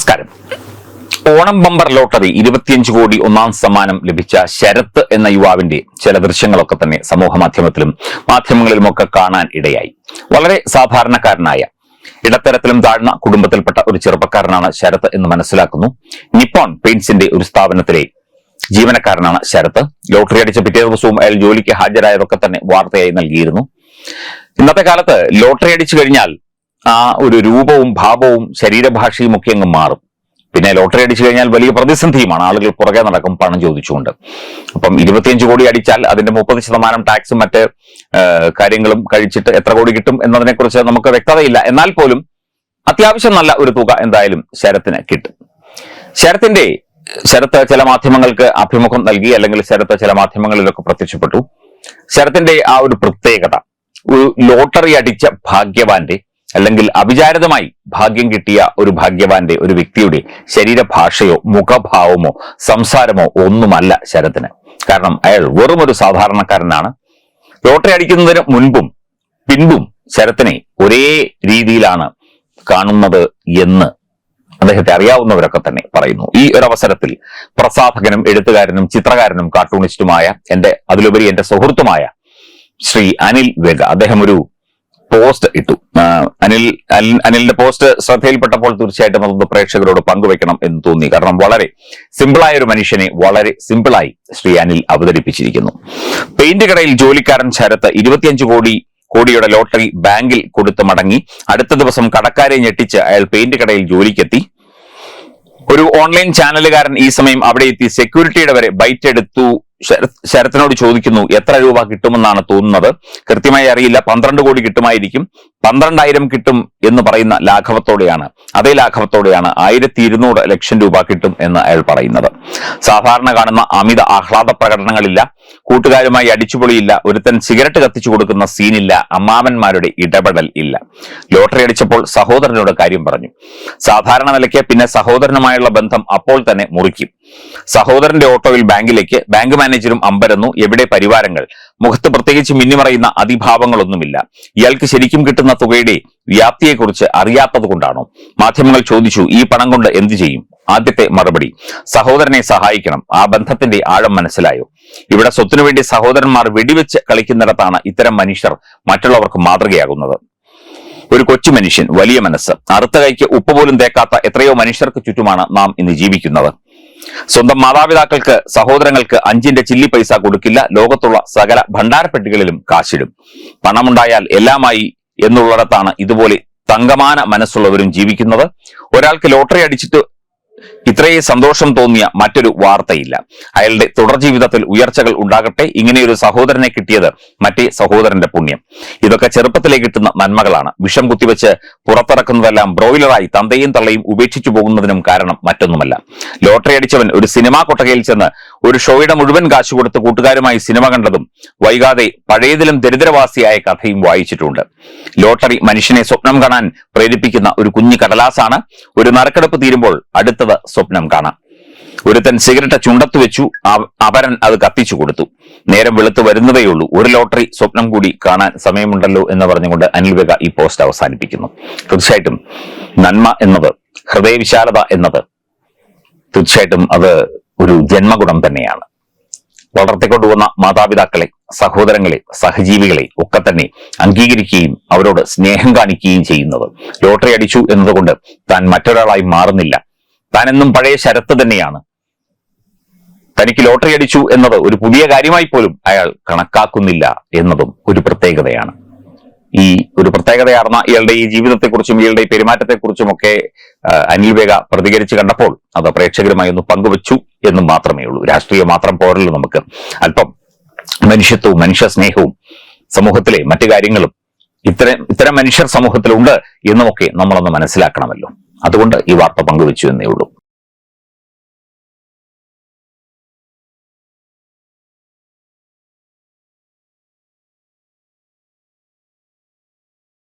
നമസ്കാരം. Onam bumper lottery ഇരുപത്തിയഞ്ച് കോടി ഒന്നാം സമ്മാനം ലഭിച്ച ശരത്ത് എന്ന യുവാവിന്റെ ചില ദൃശ്യങ്ങളൊക്കെ തന്നെ സമൂഹ മാധ്യമത്തിലും മാധ്യമങ്ങളിലുമൊക്കെ കാണാൻ ഇടയായി. വളരെ സാധാരണക്കാരനായ ഇടത്തരത്തിലും താഴ്ന്ന കുടുംബത്തിൽപ്പെട്ട ഒരു ചെറുപ്പക്കാരനാണ് ശരത് എന്ന് മനസ്സിലാക്കുന്നു. നിപ്പോൺ പെയിന്റ്സിന്റെ ഒരു സ്ഥാപനത്തിലെ ജീവനക്കാരനാണ് ശരത്. ലോട്ടറി അടിച്ച പിറ്റേ ദിവസവും അയാൾ ജോലിക്ക് ഹാജരായതൊക്കെ തന്നെ വാർത്തയായി നൽകിയിരുന്നു. ഇന്നത്തെ കാലത്ത് ലോട്ടറി അടിച്ചു കഴിഞ്ഞാൽ ആ ഒരു രൂപവും ഭാവവും ശരീരഭാഷയും ഒക്കെ അങ്ങ് മാറും. പിന്നെ ലോട്ടറി അടിച്ചു കഴിഞ്ഞാൽ വലിയ പ്രതിസന്ധിയുമാണ്. ആളുകൾ പുറകെ നടക്കും പണം ചോദിച്ചുകൊണ്ട്. അപ്പം ഇരുപത്തിയഞ്ച് കോടി അടിച്ചാൽ അതിന്റെ മുപ്പത് ശതമാനം ടാക്സും മറ്റ് കാര്യങ്ങളും കഴിച്ചിട്ട് എത്ര കോടി കിട്ടും എന്നതിനെ കുറിച്ച് നമുക്ക് വ്യക്തതയില്ല. എന്നാൽ പോലും അത്യാവശ്യം നല്ല ഒരു തുക എന്തായാലും ശരത്തിന് കിട്ടും. ശരത്തിന്റെ ശരത്ത് ചില മാധ്യമങ്ങൾക്ക് അഭിമുഖം നൽകി അല്ലെങ്കിൽ ശരത്ത് ചില മാധ്യമങ്ങളിലൊക്കെ പ്രത്യക്ഷപ്പെട്ടു. ശരത്തിന്റെ ആ ഒരു പ്രത്യേകത ഒരു ലോട്ടറി അടിച്ച ഭാഗ്യവാന്റെ അല്ലെങ്കിൽ അവിചാരിതമായി ഭാഗ്യം കിട്ടിയ ഒരു ഭാഗ്യവാന്റെ ഒരു വ്യക്തിയുടെ ശരീരഭാഷയോ മുഖഭാവമോ സംസാരമോ ഒന്നുമല്ല ശരത്തിന്. കാരണം അയാൾ വെറും ഒരു സാധാരണക്കാരനാണ്. ലോട്ടറി അടിക്കുന്നതിന് മുൻപും പിൻപും ശരത്തിനെ ഒരേ രീതിയിലാണ് കാണുന്നത് എന്ന് അദ്ദേഹത്തെ അറിയാവുന്നവരൊക്കെ തന്നെ പറയുന്നു. ഈ ഒരു അവസരത്തിൽ പ്രസാധകനും എഴുത്തുകാരനും ചിത്രകാരനും കാർട്ടൂണിസ്റ്റുമായ എന്റെ അതിലുപരി എന്റെ സുഹൃത്തുമായ ശ്രീ അനിൽ വേഗ. അദ്ദേഹം ഒരു പോസ്റ്റ് ഇട്ടു. അനിൽ അനിലിന്റെ പോസ്റ്റ് ശ്രദ്ധയിൽപ്പെട്ടപ്പോൾ തീർച്ചയായിട്ടും അതൊന്ന് പ്രേക്ഷകരോട് പങ്കുവെക്കണം എന്ന് തോന്നി. കാരണം വളരെ സിമ്പിളായ ഒരു മനുഷ്യനെ വളരെ സിമ്പിളായി ശ്രീ അനിൽ അവതരിപ്പിച്ചിരിക്കുന്നു. പെയിന്റ് കടയിൽ ജോലിക്കാരൻ ശരത്ത് ഇരുപത്തിയഞ്ച് കോടി കോടിയുടെ ലോട്ടറി ബാങ്കിൽ കൊടുത്ത് മടങ്ങി. അടുത്ത ദിവസം കടക്കാരെ ഞെട്ടിച്ച് അയാൾ പെയിന്റ് കടയിൽ ജോലിക്കെത്തി. ഒരു ഓൺലൈൻ ചാനലുകാരൻ ഈ സമയം അവിടെ എത്തി. സെക്യൂരിറ്റിയുടെ വരെ ബൈറ്റ് എടുത്തു. ശരത്തിനോട് ചോദിക്കുന്നു എത്ര രൂപ കിട്ടുമെന്നാണ് തോന്നുന്നത്? കൃത്യമായി അറിയില്ല. പന്ത്രണ്ട് കോടി കിട്ടുമായിരിക്കും. പന്ത്രണ്ടായിരം കിട്ടും എന്ന് പറയുന്ന ലാഘവത്തോടെയാണ്. അതേ ലാഘവത്തോടെയാണ് ആയിരത്തി ഇരുന്നൂറ് ലക്ഷം രൂപ കിട്ടും എന്ന് അയാൾ പറയുന്നത്. സാധാരണ കാണുന്ന അമിത ആഹ്ലാദ പ്രകടനങ്ങളില്ല. കൂട്ടുകാരുമായി അടിച്ചുപൊളിയില്ല. ഒരുത്തൻ സിഗരറ്റ് കത്തിച്ചു കൊടുക്കുന്ന സീനില്ല. അമ്മാവന്മാരുടെ ഇടപെടൽ ഇല്ല. ലോട്ടറി അടിച്ചപ്പോൾ സഹോദരനോട് കാര്യം പറഞ്ഞു. സാധാരണ നിലയ്ക്ക് പിന്നെ സഹോദരനുമായുള്ള ബന്ധം അപ്പോൾ തന്നെ മുറിക്കും. സഹോദരന്റെ ഓട്ടോയിൽ ബാങ്കിലേക്ക് ബാങ്ക് മാനേജരും അമ്പരന്നു. എവിടെ പരിവാരങ്ങൾ? മുഖത്ത് പ്രത്യേകിച്ച് മിന്നിമറയുന്ന അതിഭാവങ്ങളൊന്നുമില്ല. ഇയാൾക്ക് ശരിക്കും കിട്ടുന്ന തുകയുടെ വ്യാപ്തിയെക്കുറിച്ച് അറിയാത്തത് കൊണ്ടാണോ മാധ്യമങ്ങൾ ചോദിച്ചു ഈ പണം കൊണ്ട് എന്തു ചെയ്യും? ആദ്യത്തെ മറുപടി. സഹോദരനെ സഹായിക്കണം. ആ ബന്ധത്തിന്റെ ആഴം മനസ്സിലായോ? ഇവിടെ സ്വത്തിനു വേണ്ടി സഹോദരന്മാർ വെടിവെച്ച് കളിക്കുന്നിടത്താണ് ഇത്തരം മനുഷ്യർ മറ്റുള്ളവർക്ക് മാതൃകയാകുന്നത്. ഒരു കൊച്ചു മനുഷ്യൻ വലിയ മനസ്സ്. അറുത്ത കൈക്ക് ഉപ്പ് പോലും തേക്കാത്ത എത്രയോ മനുഷ്യർക്ക് ചുറ്റുമാണ് നാം ഇന്ന് ജീവിക്കുന്നത്. സ്വന്തം മാതാപിതാക്കൾക്ക് സഹോദരങ്ങൾക്ക് അഞ്ചിന്റെ ചില്ലി പൈസ കൊടുക്കില്ല. ലോകത്തുള്ള സകല ഭണ്ഡാരപ്പെട്ടികളിലും കാശിടും. പണമുണ്ടായാൽ എല്ലാമായി എന്നുള്ളിടത്താണ് ഇതുപോലെ തങ്കമാന മനസ്സുള്ളവരും ജീവിക്കുന്നത്. ഒരാൾക്ക് ലോട്ടറി അടിച്ചിട്ട് ഇത്രയും സന്തോഷം തോന്നിയ മറ്റൊരു വാർത്തയില്ല. അയാളുടെ തുടർ ജീവിതത്തിൽ ഉയർച്ചകൾ ഉണ്ടാകട്ടെ ഇങ്ങനെയൊരു സഹോദരനെ കിട്ടിയത് മറ്റേ സഹോദരന്റെ പുണ്യം. ഇതൊക്കെ ചെറുപ്പത്തിലേ കിട്ടുന്ന നന്മകളാണ്. വിഷം കുത്തിവെച്ച് പുറത്തിറക്കുന്നതെല്ലാം ബ്രോയിലറായി തന്തയും തള്ളയും ഉപേക്ഷിച്ചു പോകുന്നതിനും കാരണം മറ്റൊന്നുമല്ല. ലോട്ടറി അടിച്ചവൻ ഒരു സിനിമാ കൊട്ടകയിൽ ചെന്ന് ഒരു ഷോയുടെ മുഴുവൻ കാശ് കൊടുത്ത് കൂട്ടുകാരുമായി സിനിമ കണ്ടതും വൈകാതെ പഴയതിലും ദരിദ്രവാസിയായ കഥയും വായിച്ചിട്ടുണ്ട്. ലോട്ടറി മനുഷ്യനെ സ്വപ്നം കാണാൻ പ്രേരിപ്പിക്കുന്ന ഒരു കുഞ്ഞു കടലാസാണ് ഒരു നറുക്കെടുപ്പ് തീരുമ്പോൾ അടുത്തത് സ്വപ്നം കാണാം. ഒരുത്തൻ സിഗരറ്റ് ചുണ്ടത്ത് വെച്ചു അപരൻ അത് കത്തിച്ചു കൊടുത്തു. നേരം വെളുത്ത് വരുന്നതേയുള്ളൂ ഒരു ലോട്ടറി സ്വപ്നം കൂടി കാണാൻ സമയമുണ്ടല്ലോ എന്ന് പറഞ്ഞുകൊണ്ട് അനിൽ വേഗ ഈ പോസ്റ്റ് അവസാനിപ്പിക്കുന്നു. തീർച്ചയായിട്ടും നന്മ എന്നത് ഹൃദയവിശാലത എന്നത് തീർച്ചയായിട്ടും അത് ഒരു ജന്മഗുണം തന്നെയാണ്. വളർത്തിക്കൊണ്ടുവന്ന മാതാപിതാക്കളെ സഹോദരങ്ങളെ സഹജീവികളെ ഒക്കെ തന്നെ അംഗീകരിക്കുകയും അവരോട് സ്നേഹം കാണിക്കുകയും ചെയ്യുന്നത്. ലോട്ടറി അടിച്ചു എന്നതുകൊണ്ട് താൻ മറ്റൊരാളായി മാറുന്നില്ല. താൻ എന്നും പഴയ ശരത്ത് തന്നെയാണ്. തനിക്ക് ലോട്ടറി അടിച്ചു എന്നത് ഒരു പുതിയ കാര്യമായി പോലും അയാൾ കണക്കാക്കുന്നില്ല എന്നതും ഒരു പ്രത്യേകതയാണ്. ഈ ഒരു പ്രത്യേകതയാർന്ന ഇയാളുടെ ഈ ജീവിതത്തെക്കുറിച്ചും ഇയാളുടെ പെരുമാറ്റത്തെക്കുറിച്ചും ഒക്കെ അനിൽ വേഗ പ്രതികരിച്ചു കണ്ടപ്പോൾ അത് പ്രേക്ഷകരുമായി ഒന്ന് പങ്കുവച്ചു എന്നും മാത്രമേ ഉള്ളൂ. രാഷ്ട്രീയം മാത്രം പോരല്ലോ നമുക്ക്. അല്പം മനുഷ്യത്വവും മനുഷ്യ സ്നേഹവും സമൂഹത്തിലെ മറ്റു കാര്യങ്ങളും ഇത്തരം ഇത്തരം മനുഷ്യർ സമൂഹത്തിലുണ്ട് എന്നുമൊക്കെ നമ്മളൊന്ന് മനസ്സിലാക്കണമല്ലോ. അതുകൊണ്ട് ഈ വാർത്ത പങ്കുവച്ചു എന്നേ ഉള്ളൂ.